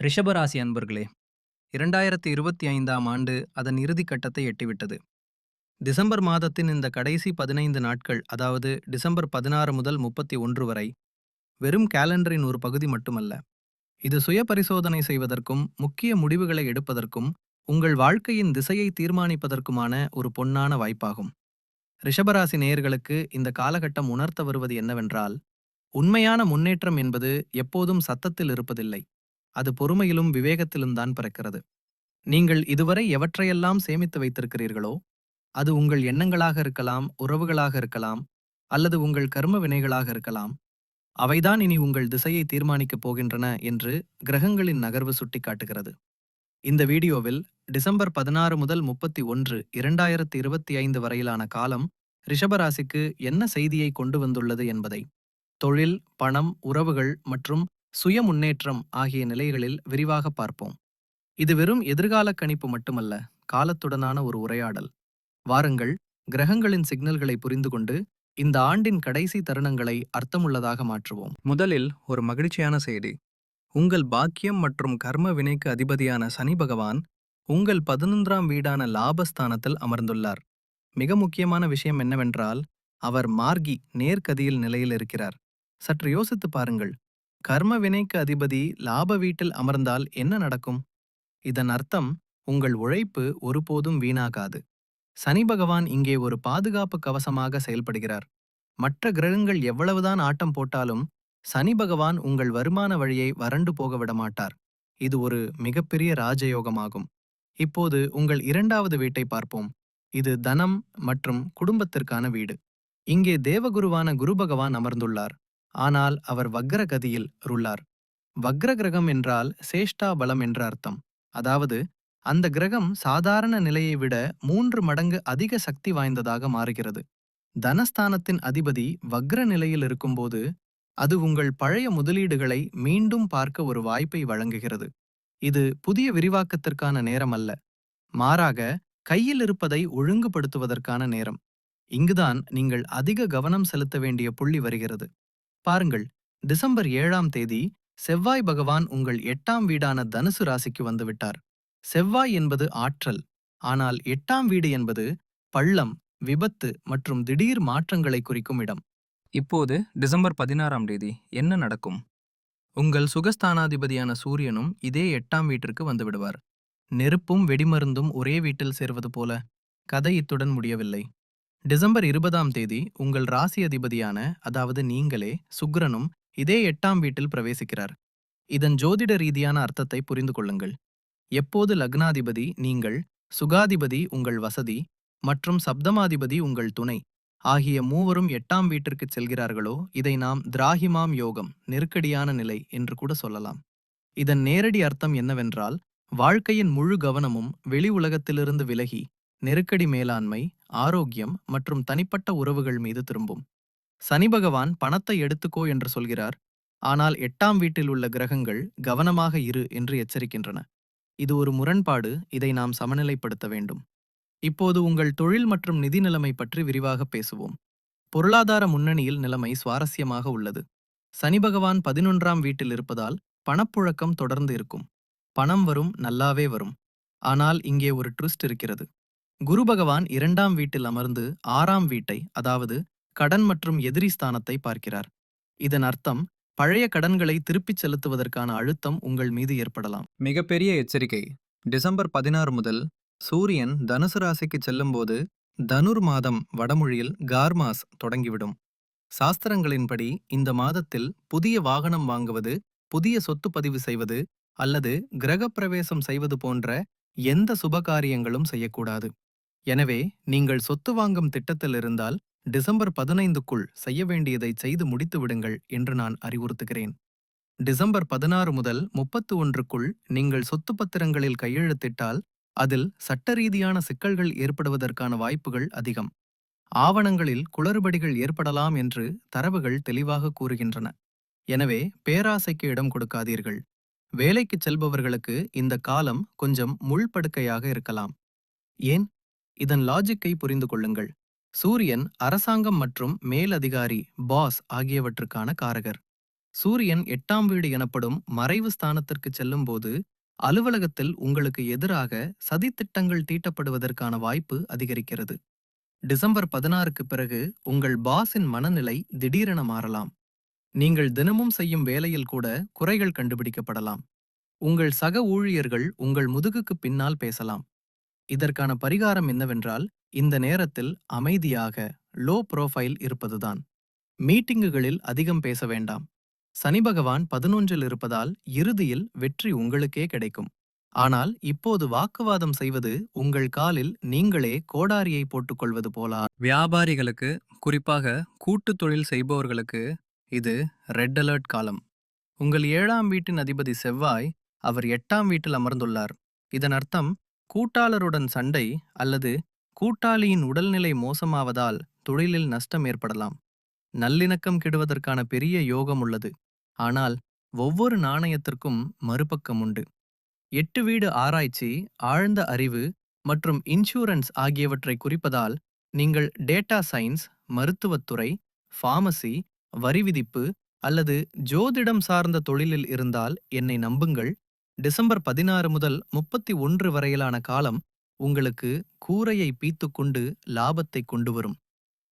ரிஷபராசி அன்பர்களே இரண்டாயிரத்தி இருபத்தி ஐந்தாம் ஆண்டு அதன் இறுதி கட்டத்தை எட்டிவிட்டது. டிசம்பர் மாதத்தின் இந்த கடைசி பதினைந்து நாட்கள் அதாவது டிசம்பர் பதினாறு முதல் முப்பத்தி ஒன்று வரை வெறும் கேலண்டரின் ஒரு பகுதி மட்டுமல்ல. இது சுய பரிசோதனை செய்வதற்கும் முக்கிய முடிவுகளை எடுப்பதற்கும் உங்கள் வாழ்க்கையின் திசையை தீர்மானிப்பதற்குமான ஒரு பொன்னான வாய்ப்பாகும். ரிஷபராசி நேயர்களுக்கு இந்த காலகட்டம் உணர்த்த வருவது என்னவென்றால் உண்மையான முன்னேற்றம் என்பது எப்போதும் சத்தத்தில் இருப்பதில்லை. அது பொறுமையிலும் விவேகத்திலும் தான் பிறக்கிறது. நீங்கள் இதுவரை எவற்றையெல்லாம் சேமித்து வைத்திருக்கிறீர்களோ அது உங்கள் எண்ணங்களாக இருக்கலாம் உறவுகளாக இருக்கலாம் அல்லது உங்கள் கர்ம வினைகளாக இருக்கலாம் அவைதான் இனி உங்கள் திசையை தீர்மானிக்கப் போகின்றன என்று கிரகங்களின் நகர்வு சுட்டிக்காட்டுகிறது. இந்த வீடியோவில் டிசம்பர் பதினாறு முதல் முப்பத்தி ஒன்று இரண்டாயிரத்தி இருபத்தி ஐந்து வரையிலான காலம் ரிஷபராசிக்கு என்ன செய்தியை கொண்டு வந்துள்ளது என்பதை. தொழில் பணம் உறவுகள் மற்றும் சுய முன்னேற்றம் ஆகிய நிலைகளில் விரிவாக பார்ப்போம். இது வெறும் எதிர்கால கணிப்பு மட்டுமல்ல காலத்துடனான ஒரு உரையாடல். வாருங்கள் கிரகங்களின் சிக்னல்களை புரிந்து கொண்டு இந்த ஆண்டின் கடைசி தருணங்களை அர்த்தமுள்ளதாக மாற்றுவோம். முதலில் ஒரு மகிழ்ச்சியான செய்தி. உங்கள் பாக்கியம் மற்றும் கர்ம வினைக்கு அதிபதியான சனி பகவான் உங்கள் பதினொன்றாம் வீடான லாபஸ்தானத்தில் அமர்ந்துள்ளார். மிக முக்கியமான விஷயம் என்னவென்றால் அவர் மார்கி நேர்கதியில் நிலையில் இருக்கிறார். சற்று யோசித்து பாருங்கள் கர்ம வினைக்கு அதிபதி லாப வீட்டில் அமர்ந்தால் என்ன நடக்கும்? இதன் அர்த்தம் உங்கள் உழைப்பு ஒருபோதும் வீணாகாது. சனி பகவான் இங்கே ஒரு பாதுகாப்பு கவசமாக செயல்படுகிறார். மற்ற கிரகங்கள் எவ்வளவுதான் ஆட்டம் போட்டாலும் சனி பகவான் உங்கள் வருமான வழியை வறண்டு போக விடமாட்டார். இது ஒரு மிகப்பெரிய ராஜயோகமாகும். இப்போது உங்கள் இரண்டாவது வீட்டை பார்ப்போம். இது தனம் மற்றும் குடும்பத்திற்கான வீடு. இங்கே தேவகுருவான குரு பகவான் அமர்ந்துள்ளார். ஆனால் அவர் வக்ர கதியில் வக்ர கிரகம் என்றால் சேஷ்டா பலம் என்ற அர்த்தம். அதாவது அந்த கிரகம் சாதாரண நிலையை விட மூன்று மடங்கு அதிக சக்தி வாய்ந்ததாக மாறுகிறது. தனஸ்தானத்தின் அதிபதி வக்ர நிலையில் இருக்கும்போது அது உங்கள் பழைய முதலீடுகளை மீண்டும் பார்க்க ஒரு வாய்ப்பை வழங்குகிறது. இது புதிய விரிவாக்கத்திற்கான நேரம் அல்ல மாறாக கையில் இருப்பதை ஒழுங்குபடுத்துவதற்கான நேரம். இங்குதான் நீங்கள் அதிக கவனம் செலுத்த வேண்டிய புள்ளி வருகிறது. பாருங்கள் டிசம்பர் ஏழாம் தேதி செவ்வாய் பகவான் உங்கள் எட்டாம் வீடான தனுசு ராசிக்கு வந்துவிட்டார் செவ்வாய் என்பது ஆற்றல். ஆனால் எட்டாம் வீடு என்பது பள்ளம் விபத்து மற்றும் திடீர் மாற்றங்களை குறிக்கும் இடம். இப்போது டிசம்பர் பதினாறாம் தேதி என்ன நடக்கும்? உங்கள் சுகஸ்தானாதிபதியான சூரியனும் இதே எட்டாம் வீட்டிற்கு வந்துவிடுவார் நெருப்பும் வெடிமருந்தும் ஒரே வீட்டில் சேர்வது போல கதை இத்துடன் முடியவில்லை. டிசம்பர் இருபதாம் தேதி உங்கள் ராசி அதிபதியான அதாவது நீங்களே சுக்ரனும் இதே எட்டாம் வீட்டில் பிரவேசிக்கிறார். இதன் ஜோதிட ரீதியான அர்த்தத்தை புரிந்து கொள்ளுங்கள். எப்போது லக்னாதிபதி நீங்கள் சுகாதிபதி உங்கள் வசதி மற்றும் சப்தமாதிபதி உங்கள் துணை ஆகிய மூவரும் எட்டாம் வீட்டிற்கு செல்கிறார்களோ இதை நாம் திராகிமாம் யோகம் நெருக்கடியான நிலை என்று கூட சொல்லலாம். இதன் நேரடி அர்த்தம் என்னவென்றால் வாழ்க்கையின் முழு கவனமும் வெளி உலகத்திலிருந்து விலகி நெருக்கடி மேலாண்மை ஆரோக்கியம் மற்றும் தனிப்பட்ட உறவுகள் மீது திரும்பும். சனி பகவான் பணத்தை எடுத்துக்கோ என்று சொல்கிறார். ஆனால் எட்டாம் வீட்டில் உள்ள கிரகங்கள் கவனமாக இரு என்று எச்சரிக்கின்றன. இது ஒரு முரண்பாடு. இதை நாம் சமநிலைப்படுத்த வேண்டும். இப்போது உங்கள் தொழில் மற்றும் நிதி நிலைமை பற்றி விரிவாக பேசுவோம். பொருளாதார முன்னணியில் நிலைமை சுவாரஸ்யமாக உள்ளது. சனி பகவான் பதினொன்றாம் வீட்டில் இருப்பதால் பணப்புழக்கம் தொடர்ந்து இருக்கும். பணம் வரும் நல்லாவே வரும். ஆனால் இங்கே ஒரு ட்விஸ்ட் இருக்கிறது. குரு பகவான் இரண்டாம் வீட்டில் அமர்ந்து ஆறாம் வீட்டை அதாவது கடன் மற்றும் எதிரி ஸ்தானத்தை பார்க்கிறார். இதன் அர்த்தம் பழைய கடன்களை திருப்பிச் செலுத்துவதற்கான அழுத்தம் உங்கள் மீது ஏற்படலாம். மிகப்பெரிய எச்சரிக்கை. டிசம்பர் பதினாறு முதல் சூரியன் தனுசு ராசிக்கு செல்லும்போது தனுர் மாதம் வடமொழியில் கார்மாஸ் தொடங்கிவிடும். சாஸ்திரங்களின்படி இந்த மாதத்தில் புதிய வாகனம் வாங்குவது புதிய சொத்து பதிவு செய்வது அல்லது கிரகப்பிரவேசம் செய்வது போன்ற எந்த சுபகாரியங்களும் செய்யக்கூடாது. எனவே நீங்கள் சொத்து வாங்கும் திட்டத்தில் இருந்தால் டிசம்பர் பதினைந்துக்குள் செய்ய வேண்டியதை செய்து முடித்து விடுங்கள் என்று நான் அறிவுறுத்துகிறேன். டிசம்பர் பதினாறு முதல் முப்பத்து ஒன்றுக்குள் நீங்கள் சொத்து பத்திரங்களில் கையெழுத்திட்டால் அதில் சட்டரீதியான சிக்கல்கள் ஏற்படுவதற்கான வாய்ப்புகள் அதிகம். ஆவணங்களில் குளறுபடிகள் ஏற்படலாம் என்று தரவுகள் தெளிவாக கூறுகின்றன. எனவே பேராசைக்கு இடம் கொடுக்காதீர்கள். வேலைக்குச் செல்பவர்களுக்கு இந்த காலம் கொஞ்சம் முள்படுக்கையாக இருக்கலாம். ஏன்? இதன் லாஜிக்கை புரிந்து கொள்ளுங்கள். சூரியன் அரசாங்கம் மற்றும் மேலதிகாரி பாஸ் ஆகியவற்றுக்கான காரகர். சூரியன் எட்டாம் வீடு எனப்படும் மறைவு ஸ்தானத்திற்கு செல்லும்போது அலுவலகத்தில் உங்களுக்கு எதிராக சதித்திட்டங்கள் தீட்டப்படுவதற்கான வாய்ப்பு அதிகரிக்கிறது. டிசம்பர் பதினாறுக்கு பிறகு உங்கள் பாஸின் மனநிலை திடீரென மாறலாம். நீங்கள் தினமும் செய்யும் வேலையில் கூட குறைகள் கண்டுபிடிக்கப்படலாம். உங்கள் சக ஊழியர்கள் உங்கள் முதுகுக்கு பின்னால் பேசலாம். இதற்கான பரிகாரம் என்னவென்றால் இந்த நேரத்தில் அமைதியாக லோ புரோஃபைல் இருப்பதுதான். மீட்டிங்குகளில் அதிகம் பேச வேண்டாம். சனி பகவான் பதினொன்றில் இருப்பதால் இறுதியில் வெற்றி உங்களுக்கே கிடைக்கும். ஆனால் இப்போது வாக்குவாதம் செய்வது உங்கள் காலில் நீங்களே கோடாரியை போட்டுக்கொள்வது போலா. வியாபாரிகளுக்கு குறிப்பாக கூட்டு தொழில் செய்பவர்களுக்கு இது ரெட் அலர்ட் காலம். உங்கள் ஏழாம் வீட்டின் அதிபதி செவ்வாய் அவர் எட்டாம் வீட்டில் அமர்ந்துள்ளார். இதன் அர்த்தம் கூட்டாளருடன் சண்டை அல்லது கூட்டாளியின் உடல்நிலை மோசமாவதால் தொழிலில் நஷ்டம் ஏற்படலாம். நல்லிணக்கம் கெடுவதற்கான பெரிய யோகம் உள்ளது. ஆனால் ஒவ்வொரு நாணயத்திற்கும் மறுபக்கம் உண்டு. எட்டு வீடு ஆராய்ச்சி ஆழ்ந்த அறிவு மற்றும் இன்சூரன்ஸ் ஆகியவற்றை குறிப்பதால் நீங்கள் டேட்டா சயின்ஸ் மருத்துவத்துறை ஃபார்மசி வரிவிதிப்பு அல்லது ஜோதிடம் சார்ந்த தொழிலில் இருந்தால் என்னை நம்புங்கள். டிசம்பர் பதினாறு முதல் முப்பத்தி ஒன்று வரையிலான காலம் உங்களுக்கு கூரையை பீத்துக்கொண்டு லாபத்தை கொண்டு வரும்.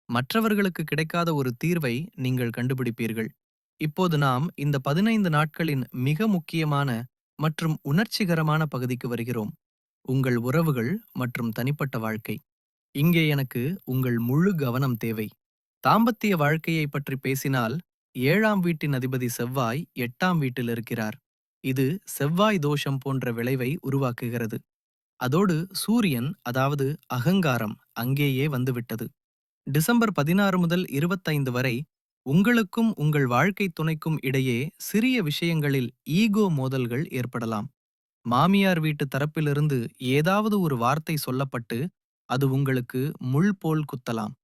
மற்றவர்களுக்கு கிடைக்காத ஒரு தீர்வை நீங்கள் கண்டுபிடிப்பீர்கள். இப்போது நாம் இந்த பதினைந்து நாட்களின் மிக முக்கியமான மற்றும் உணர்ச்சிகரமான பகுதிக்கு வருகிறோம். உங்கள் உறவுகள் மற்றும் தனிப்பட்ட வாழ்க்கை. இங்கே எனக்கு உங்கள் முழு கவனம் தேவை. தாம்பத்திய வாழ்க்கையை பற்றி பேசினால் ஏழாம் வீட்டின் அதிபதி செவ்வாய் எட்டாம் வீட்டில் இருக்கிறார். இது செவ்வாய் தோஷம் போன்ற விளைவை உருவாக்குகிறது. அதோடு சூரியன் அதாவது அகங்காரம் அங்கேயே வந்துவிட்டது. டிசம்பர் பதினாறு முதல் இருபத்தைந்து வரை உங்களுக்கும் உங்கள் வாழ்க்கை துணைக்கும் இடையே சிறிய விஷயங்களில் ஈகோ மோதல்கள் ஏற்படலாம். மாமியார் வீட்டு தரப்பிலிருந்து ஏதாவது ஒரு வார்த்தை சொல்லப்பட்டு அது உங்களுக்கு முள் போல் குத்தலாம்.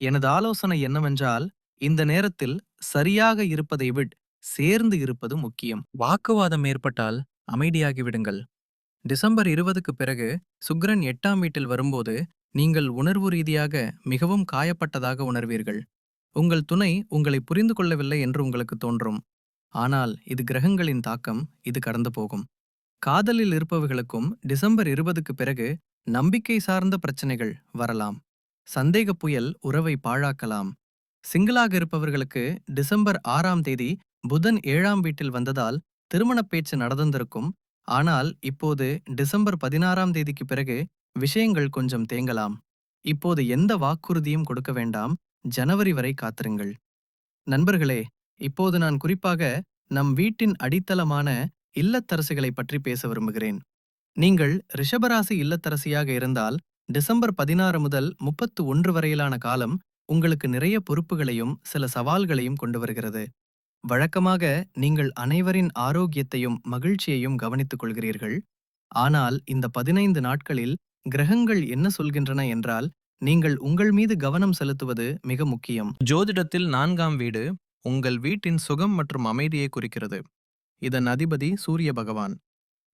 எனது ஆலோசனை என்னவென்றால் இந்த நேரத்தில் சரியாக இருப்பதை விட் சேர்ந்து இருப்பது முக்கியம். வாக்குவாதம் ஏற்பட்டால் அமைதியாகிவிடுங்கள். டிசம்பர் இருபதுக்கு பிறகு சுக்ரன் எட்டாம் வீட்டில் வரும்போது நீங்கள் உணர்வு ரீதியாக மிகவும் காயப்பட்டதாக உணர்வீர்கள். உங்கள் துணை உங்களை புரிந்து கொள்ளவில்லை என்று உங்களுக்கு தோன்றும். ஆனால் இது கிரகங்களின் தாக்கம் இது கடந்து போகும். காதலில் இருப்பவர்களுக்கும் டிசம்பர் இருபதுக்கு பிறகு நம்பிக்கை சார்ந்த பிரச்சனைகள் வரலாம். சந்தேக புயல் உறவை பாழாக்கலாம். சிங்கிளாக இருப்பவர்களுக்கு டிசம்பர் ஆறாம் தேதி புதன் ஏழாம் வீட்டில் வந்ததால் திருமணப் பேச்சு நடந்திருக்கும். ஆனால் இப்போது டிசம்பர் பதினாறாம் தேதிக்கு பிறகு விஷயங்கள் கொஞ்சம் தேங்கலாம். இப்போது எந்த வாக்குறுதியும் கொடுக்க வேண்டாம். ஜனவரி வரை காத்திருங்கள். நண்பர்களே இப்போது நான் குறிப்பாக நம் வீட்டின் அடித்தளமான இல்லத்தரசிகளை பற்றி பேச விரும்புகிறேன். நீங்கள் ரிஷபராசி இல்லத்தரசியாக இருந்தால் டிசம்பர் பதினாறு முதல் முப்பத்து ஒன்று வரையிலான காலம் உங்களுக்கு நிறைய பொறுப்புகளையும் சில சவால்களையும் கொண்டு வருகிறது. வழக்கமாக நீங்கள் அனைவரின் ஆரோக்கியத்தையும் மகிழ்ச்சியையும் கவனித்துக் கொள்கிறீர்கள். ஆனால் இந்த பதினைந்து நாட்களில் கிரகங்கள் என்ன சொல்கின்றன என்றால் நீங்கள் உங்கள் மீது கவனம் செலுத்துவது மிக முக்கியம். ஜோதிடத்தில் நான்காம் வீடு உங்கள் வீட்டின் சுகம் மற்றும் அமைதியை குறிக்கிறது. இதன் அதிபதி சூரிய பகவான்.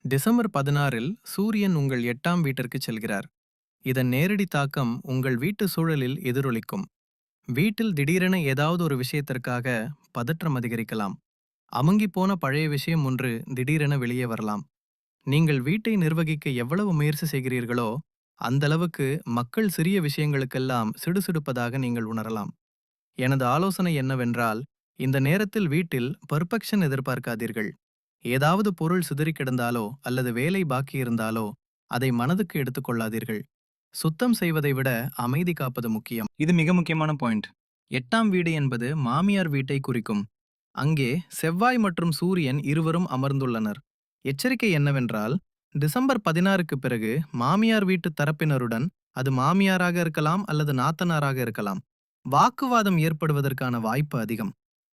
டிசம்பர் பதினாறில் சூரியன் உங்கள் எட்டாம் வீட்டிற்கு செல்கிறார். இதன் நேரடி தாக்கம் உங்கள் வீட்டு சூழலில் எதிரொலிக்கும். வீட்டில் திடீரென ஏதாவது ஒரு விஷயத்திற்காக பதற்றம் அதிகரிக்கலாம். அமுங்கி போன பழைய விஷயம் ஒன்று திடீரென வெளியே வரலாம். நீங்கள் வீட்டை நிர்வகிக்க எவ்வளவு முயற்சி செய்கிறீர்களோ அந்த அளவுக்கு மக்கள் சிறிய விஷயங்களுக்கெல்லாம் சிடுசிடுப்பதாக நீங்கள் உணரலாம். எனது ஆலோசனை என்னவென்றால் இந்த நேரத்தில் வீட்டில் பர்ஃபெக்ஷன் எதிர்பார்க்காதீர்கள். ஏதாவது பொருள் சிதறி கிடந்தாலோ அல்லது வேலை பாக்கி இருந்தாலோ அதை மனதுக்கு எடுத்துக்கொள்ளாதீர்கள் சுத்தம் செய்வதை விட அமைதி காப்பது முக்கியம். இது மிக முக்கியமான பாயிண்ட் எட்டாம் வீடு என்பது மாமியார் வீட்டை குறிக்கும். அங்கே செவ்வாய் மற்றும் சூரியன் இருவரும் அமர்ந்துள்ளனர். எச்சரிக்கை என்னவென்றால் டிசம்பர் பதினாறுக்கு பிறகு மாமியார் வீட்டு தரப்பினருடன் அது மாமியாராக இருக்கலாம் அல்லது நாத்தனாராக இருக்கலாம். வாக்குவாதம் ஏற்படுவதற்கான வாய்ப்பு அதிகம்.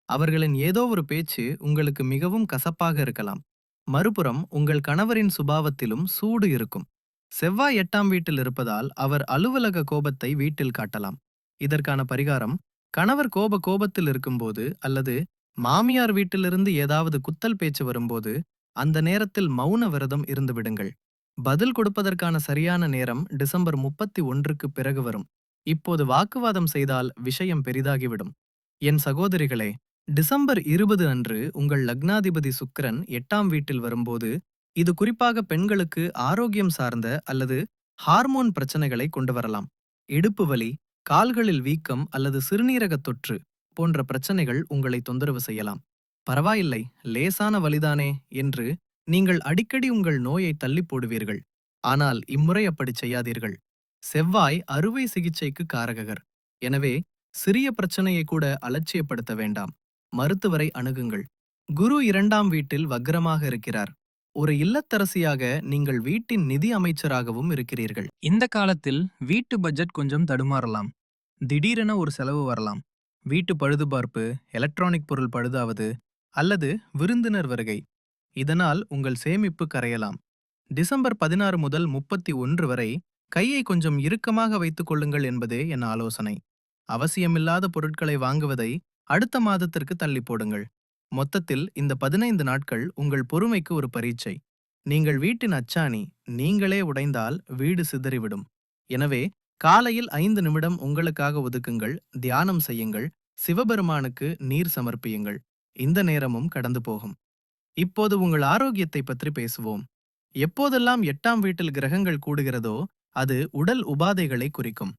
அவர்களின் ஏதோ ஒரு பேச்சு உங்களுக்கு மிகவும் கசப்பாக இருக்கலாம். மறுபுறம் உங்கள் கணவரின் சுபாவத்திலும் சூடு இருக்கும். செவ்வாய் எட்டாம் வீட்டில் இருப்பதால் அவர் அலுவலக கோபத்தை வீட்டில் காட்டலாம். இதற்கான பரிகாரம் கணவர் கோப கோபத்தில் இருக்கும்போது அல்லது மாமியார் வீட்டிலிருந்து ஏதாவது குத்தல் பேச்சு வரும்போது அந்த நேரத்தில் மௌன விரதம் இருந்து விடுங்கள். பதில் கொடுப்பதற்கான சரியான நேரம் டிசம்பர் முப்பத்தி ஒன்றுக்கு பிறகு வரும். இப்போது வாக்குவாதம் செய்தால் விஷயம் பெரிதாகிவிடும். என் சகோதரிகளே டிசம்பர் இருபது அன்று உங்கள் லக்னாதிபதி சுக்கிரன் எட்டாம் வீட்டில் வரும்போது இது குறிப்பாக பெண்களுக்கு ஆரோக்கியம் சார்ந்த அல்லது ஹார்மோன் பிரச்சனைகளை கொண்டு வரலாம். இடுப்பு வலி கால்களில் வீக்கம் அல்லது சிறுநீரக தொற்று போன்ற பிரச்சனைகள் உங்களை தொந்தரவு செய்யலாம். பரவாயில்லை லேசான வலிதானே என்று நீங்கள் அடிக்கடி உங்கள் நோயை தள்ளி போடுவீர்கள். ஆனால் இம்முறை அப்படி செய்யாதீர்கள். செவ்வாய் அறுவை சிகிச்சைக்கு காரகர். எனவே சிறிய பிரச்சனையை கூட அலட்சியப்படுத்த வேண்டாம். மருத்துவரை அணுகுங்கள். குரு இரண்டாம் வீட்டில் வக்ரமாக இருக்கிறார். ஒரு இல்லத்தரசியாக நீங்கள் வீட்டின் நிதி அமைச்சராகவும் இருக்கிறீர்கள். இந்த காலத்தில் வீட்டு பட்ஜெட் கொஞ்சம் தடுமாறலாம். திடீரென ஒரு செலவு வரலாம். வீட்டு பழுதுபார்ப்பு எலக்ட்ரானிக் பொருள் பழுதாவது அல்லது விருந்தினர் வருகை. இதனால் உங்கள் சேமிப்பு கரையலாம். டிசம்பர் பதினாறு முதல் முப்பத்தி ஒன்று வரை கையை கொஞ்சம் இறுக்கமாக வைத்துக் கொள்ளுங்கள் என்பதே என் ஆலோசனை. அவசியமில்லாத பொருட்களை வாங்குவதை அடுத்த மாதத்திற்கு தள்ளி போடுங்கள். மொத்தத்தில் இந்த பதினைந்து நாட்கள் உங்கள் பொறுமைக்கு ஒரு பரீட்சை. நீங்கள் வீட்டின் அச்சாணி நீங்களே உடைந்தால் வீடு சிதறிவிடும். எனவே காலையில் ஐந்து நிமிடம் உங்களுக்காக ஒதுக்குங்கள் தியானம் செய்யுங்கள் சிவபெருமானுக்கு நீர் சமர்ப்பியுங்கள். இந்த நேரமும் கடந்து போகும். இப்போது உங்கள் ஆரோக்கியத்தை பற்றி பேசுவோம். எப்போதெல்லாம் எட்டாம் வீட்டில் கிரகங்கள் கூடுகிறதோ அது உடல் உபாதைகளை குறிக்கும்.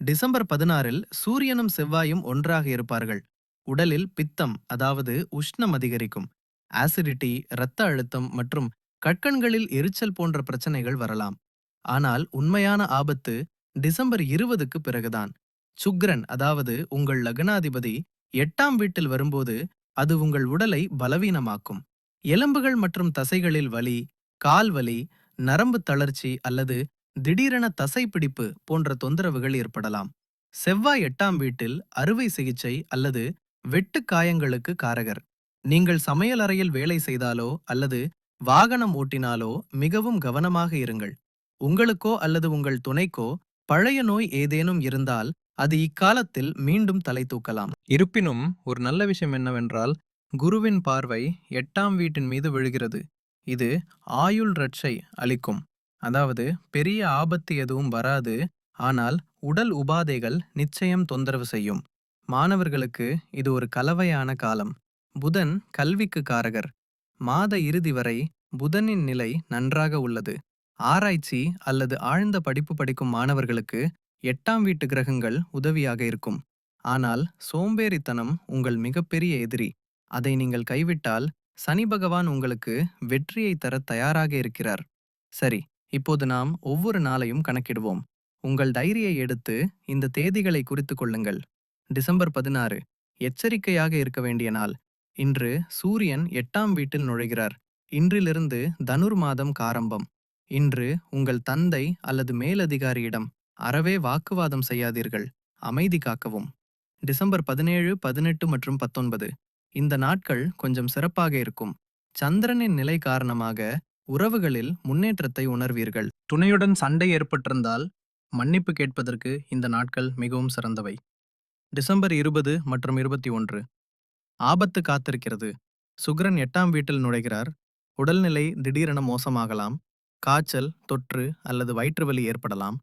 டிசம்பர் பதினாறில் சூரியனும் செவ்வாயும் ஒன்றாக இருப்பார்கள். உடலில் பித்தம் அதாவது உஷ்ணம் அதிகரிக்கும். ஆசிடிட்டி இரத்த அழுத்தம் மற்றும் கட்கண்களில் எரிச்சல் போன்ற பிரச்சனைகள் வரலாம். ஆனால் உண்மையான ஆபத்து டிசம்பர் இருபதுக்கு பிறகுதான். சுக்ரன் அதாவது உங்கள் லக்னாதிபதி எட்டாம் வீட்டில் வரும்போது அது உங்கள் உடலை பலவீனமாக்கும். எலும்புகள் மற்றும் தசைகளில் வலி கால் வலி நரம்பு தளர்ச்சி அல்லது திடீரென தசைப்பிடிப்பு போன்ற தொந்தரவுகள் ஏற்படலாம். செவ்வாய் எட்டாம் வீட்டில் அறுவை சிகிச்சை அல்லது வெட்டு காயங்களுக்கு காரகர். நீங்கள் சமையலறையில் வேலை செய்தாலோ அல்லது வாகனம் ஓட்டினாலோ மிகவும் கவனமாக இருங்கள். உங்களுக்கோ அல்லது உங்கள் துணைக்கோ பழைய நோய் ஏதேனும் இருந்தால் அது இக்காலத்தில் மீண்டும் தலை தூக்கலாம். இருப்பினும் ஒரு நல்ல விஷயம் என்னவென்றால் குருவின் பார்வை எட்டாம் வீட்டின் மீது விழுகிறது. இது ஆயுள் ரட்சை அளிக்கும். அதாவது பெரிய ஆபத்து எதுவும் வராது ஆனால் உடல் உபாதைகள் நிச்சயம் தொந்தரவு செய்யும். மாணவர்களுக்கு இது ஒரு கலவையான காலம். புதன் கல்விக்கு காரகர். மாத இறுதி வரை புதனின் நிலை நன்றாக உள்ளது. ஆராய்ச்சி அல்லது ஆழ்ந்த படிப்பு படிக்கும் மாணவர்களுக்கு எட்டாம் வீட்டு கிரகங்கள் உதவியாக இருக்கும். ஆனால் சோம்பேறித்தனம் உங்கள் மிகப்பெரிய எதிரி. அதை நீங்கள் கைவிட்டால் சனி பகவான் உங்களுக்கு வெற்றியை தர தயாராக இருக்கிறார். சரி இப்போது நாம் ஒவ்வொரு நாளையும் கணக்கிடுவோம். உங்கள் டைரியை எடுத்து இந்த தேதிகளை குறித்து கொள்ளுங்கள். டிசம்பர் பதினாறு எச்சரிக்கையாக இருக்க வேண்டிய நாள். இன்று சூரியன் எட்டாம் வீட்டில் நுழைகிறார். இன்றிலிருந்து தனுர் மாதம் காரம்பம். இன்று உங்கள் தந்தை அல்லது மேலதிகாரியிடம் அறவே வாக்குவாதம் செய்யாதீர்கள். அமைதி காக்கவும். டிசம்பர் பதினேழு பதினெட்டு மற்றும் பத்தொன்பது. இந்த நாட்கள் கொஞ்சம் சிறப்பாக இருக்கும். சந்திரனின் நிலை காரணமாக உறவுகளில் முன்னேற்றத்தை உணர்வீர்கள். துணையுடன் சண்டை ஏற்பட்டிருந்தால் மன்னிப்பு கேட்பதற்கு இந்த நாட்கள் மிகவும் சிறந்தவை. டிசம்பர் இருபது மற்றும் இருபத்தி ஒன்று. ஆபத்து காத்திருக்கிறது. சுக்ரன் எட்டாம் வீட்டில் நுழைகிறார். உடல்நிலை திடீரென மோசமாகலாம். காய்ச்சல் தொற்று அல்லது வயிற்றுவலி ஏற்படலாம்.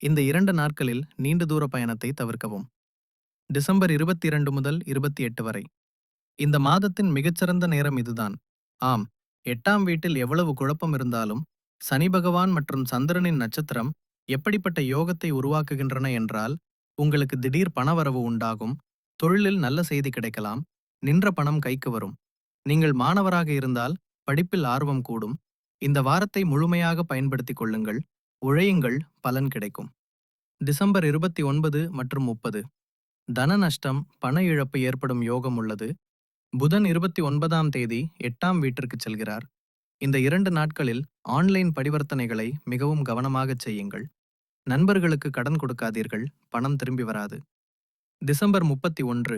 இந்த இரண்டு நாட்களில் நீண்ட தூர பயணத்தை தவிர்க்கவும். டிசம்பர் இருபத்தி இரண்டு முதல் இருபத்தி எட்டு வரை. இந்த மாதத்தின் மிகச்சிறந்த நேரம் இதுதான். ஆம் எட்டாம் வீட்டில் எவ்வளவு குழப்பம் இருந்தாலும் சனி பகவான் மற்றும் சந்திரனின் நட்சத்திரம் எப்படிப்பட்ட யோகத்தை உருவாக்குகின்றன என்றால் உங்களுக்கு திடீர் பணவரவு உண்டாகும் தொழிலில் நல்ல செய்தி கிடைக்கலாம் நின்ற பணம் கைக்கு வரும். நீங்கள் மாணவராக இருந்தால் படிப்பில் ஆர்வம் கூடும் இந்த வாரத்தை முழுமையாக பயன்படுத்திக் கொள்ளுங்கள். உழையுங்கள் பலன் கிடைக்கும். டிசம்பர் இருபத்தி ஒன்பது மற்றும் முப்பது. தன நஷ்டம் பண இழப்பு ஏற்படும் யோகம் உள்ளது. புதன் இருபத்தி ஒன்பதாம் தேதி எட்டாம் வீட்டிற்கு செல்கிறார். இந்த இரண்டு நாட்களில் ஆன்லைன் பரிவர்த்தனைகளை மிகவும் கவனமாகச் செய்யுங்கள். நண்பர்களுக்கு கடன் கொடுக்காதீர்கள் பணம் திரும்பி வராது. டிசம்பர் முப்பத்தி ஒன்று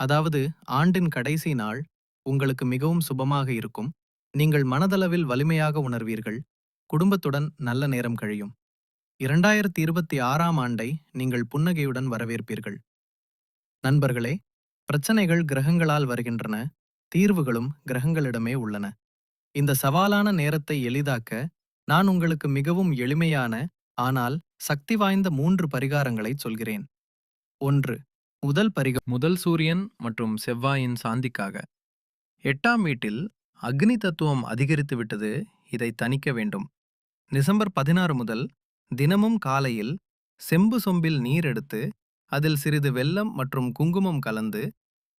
அதாவது ஆண்டின் கடைசி நாள் உங்களுக்கு மிகவும் சுபமாக இருக்கும். நீங்கள் மனதளவில் வலிமையாக உணர்வீர்கள். குடும்பத்துடன் நல்ல நேரம் கழியும். இரண்டாயிரத்தி இருபத்தி ஆறாம் ஆண்டை நீங்கள் புன்னகையுடன் வரவேற்பீர்கள். நண்பர்களே பிரச்சனைகள் கிரகங்களால் வருகின்றன. தீர்வுகளும் கிரகங்களிடமே உள்ளன. இந்த சவாலான நேரத்தை எளிதாக்க நான் உங்களுக்கு மிகவும் எளிமையான ஆனால் சக்தி வாய்ந்த மூன்று பரிகாரங்களை சொல்கிறேன். ஒன்று முதல் பரிக முதல் சூரியன் மற்றும் செவ்வாயின் சாந்திக்காக. எட்டாம் வீட்டில் அக்னி தத்துவம் அதிகரித்து விட்டது இதை தணிக்க வேண்டும். டிசம்பர் பதினாறு முதல் தினமும் காலையில் செம்பு சொம்பில் நீர் எடுத்து அதில் சிறிது வெல்லம் மற்றும் குங்குமம் கலந்து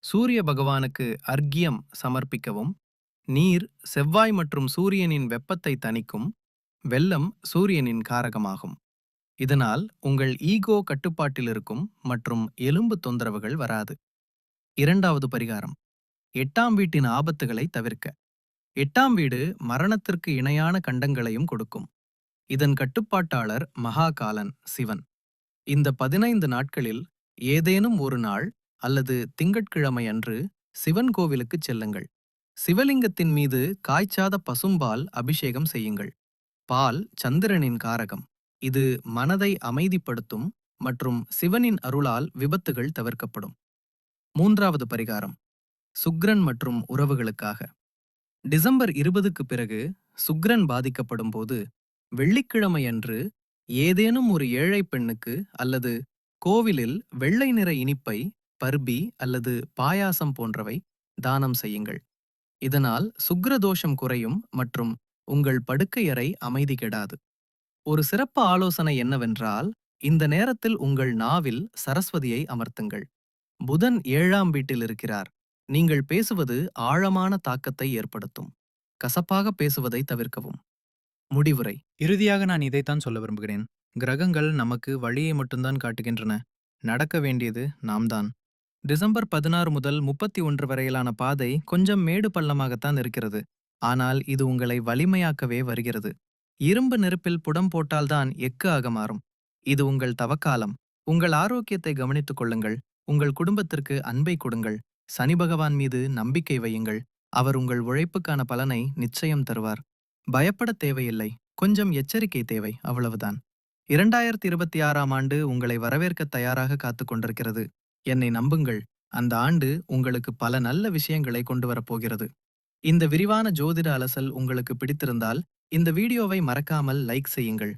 சூரிய பகவானுக்கு அர்க்கியம் சமர்ப்பிக்கவும். நீர் செவ்வாய் மற்றும் சூரியனின் வெப்பத்தை தணிக்கும் வெல்லம் சூரியனின் காரகமாகும். இதனால் உங்கள் ஈகோ கட்டுப்பாட்டில் இருக்கும் மற்றும் எலும்பு தொந்தரவுகள் வராது. இரண்டாவது பரிகாரம். எட்டாம் வீட்டின் ஆபத்துகளை தவிர்க்க. எட்டாம் வீடு மரணத்திற்கு இணையான கண்டங்களையும் கொடுக்கும். இதன் கட்டுப்பாட்டாளர் மகாகாலன் சிவன். இந்த பதினைந்து நாட்களில் ஏதேனும் ஒரு நாள் அல்லது திங்கட்கிழமை அன்று சிவன் கோவிலுக்குச் செல்லுங்கள். சிவலிங்கத்தின் மீது காய்ச்சாத பசும்பால் அபிஷேகம் செய்யுங்கள். பால் சந்திரனின் காரகம். இது மனதை அமைதிப்படுத்தும் மற்றும் சிவனின் அருளால் விபத்துகள் தவிர்க்கப்படும். மூன்றாவது பரிகாரம். சுக்ரன் மற்றும் உறவுகளுக்காக. டிசம்பர் இருபதுக்கு பிறகு சுக்ரன் பாதிக்கப்படும் போது வெள்ளிக்கிழமையன்று ஏதேனும் ஒரு ஏழை பெண்ணுக்கு அல்லது கோவிலில் வெள்ளை நிற இனிப்பை பர்பி அல்லது பாயாசம் போன்றவை தானம் செய்யுங்கள். இதனால் சுக்ரதோஷம் குறையும் மற்றும் உங்கள் படுக்கையறை அமைதி கெடாது. ஒரு சிறப்பு ஆலோசனை என்னவென்றால் இந்த நேரத்தில் உங்கள் நாவில் சரஸ்வதியை அமர்த்துங்கள். புதன் ஏழாம் வீட்டில் இருக்கிறார். நீங்கள் பேசுவது ஆழமான தாக்கத்தை ஏற்படுத்தும். கசப்பாக பேசுவதை தவிர்க்கவும். முடிவுரை. இறுதியாக நான் இதைத்தான் சொல்ல விரும்புகிறேன். கிரகங்கள் நமக்கு வழியை மட்டும்தான் காட்டுகின்றன. நடக்க வேண்டியது நாம்தான். டிசம்பர் பதினாறு முதல் முப்பத்தி ஒன்று வரையிலான பாதை கொஞ்சம் மேடு பள்ளமாகத்தான் இருக்கிறது. ஆனால் இது உங்களை வலிமையாக்கவே வருகிறது. இரும்பு நெருப்பில் புடம் போட்டால்தான் எக்கு ஆக மாறும். இது உங்கள் தவக்காலம். உங்கள் ஆரோக்கியத்தை கவனித்துக் கொள்ளுங்கள். உங்கள் குடும்பத்திற்கு அன்பை கொடுங்கள். சனி பகவான் மீது நம்பிக்கை வையுங்கள். அவர் உங்கள் உழைப்புக்கான பலனை நிச்சயம் தருவார். பயப்பட தேவையில்லை. கொஞ்சம் எச்சரிக்கை தேவை. அவ்வளவுதான். இரண்டாயிரத்தி இருபத்தி ஆறாம் ஆண்டு உங்களை வரவேற்க தயாராக காத்துக் கொண்டிருக்கிறது. என்னை நம்புங்கள். அந்த ஆண்டு உங்களுக்கு பல நல்ல விஷயங்களை கொண்டு வரப்போகிறது இந்த விரிவான ஜோதிட அலசல் உங்களுக்கு பிடித்திருந்தால் இந்த வீடியோவை மறக்காமல் லைக் செய்யுங்கள்.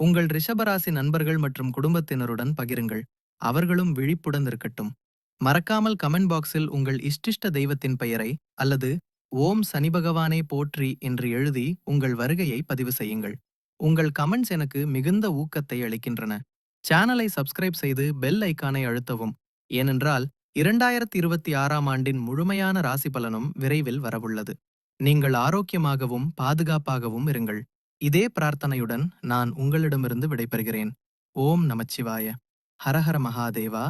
உங்கள் ரிஷபராசி நண்பர்கள் மற்றும் குடும்பத்தினருடன் பகிருங்கள். அவர்களும் விழிப்புடன் இருக்கட்டும். மறக்காமல் கமெண்ட் பாக்ஸில் உங்கள் இஷ்டிஷ்ட தெய்வத்தின் பெயரை அல்லது ஓம் சனி பகவானே போற்றி என்று எழுதி உங்கள் வருகையை பதிவு செய்யுங்கள். உங்கள் கமெண்ட்ஸ் எனக்கு மிகுந்த ஊக்கத்தை அளிக்கின்றன. சேனலை சப்ஸ்கிரைப் செய்து பெல் ஐக்கானை அழுத்தவும். ஏனென்றால் இரண்டாயிரத்தி இருபத்தி ஆறாம் ஆண்டின் முழுமையான ராசி பலனும் விரைவில் வரவுள்ளது. நீங்கள் ஆரோக்கியமாகவும் பாதுகாப்பாகவும் இருங்கள். இதே பிரார்த்தனையுடன் நான் உங்களிடமிருந்து விடைபெறுகிறேன். ஓம் நமச்சிவாய. ஹரஹர மகாதேவா.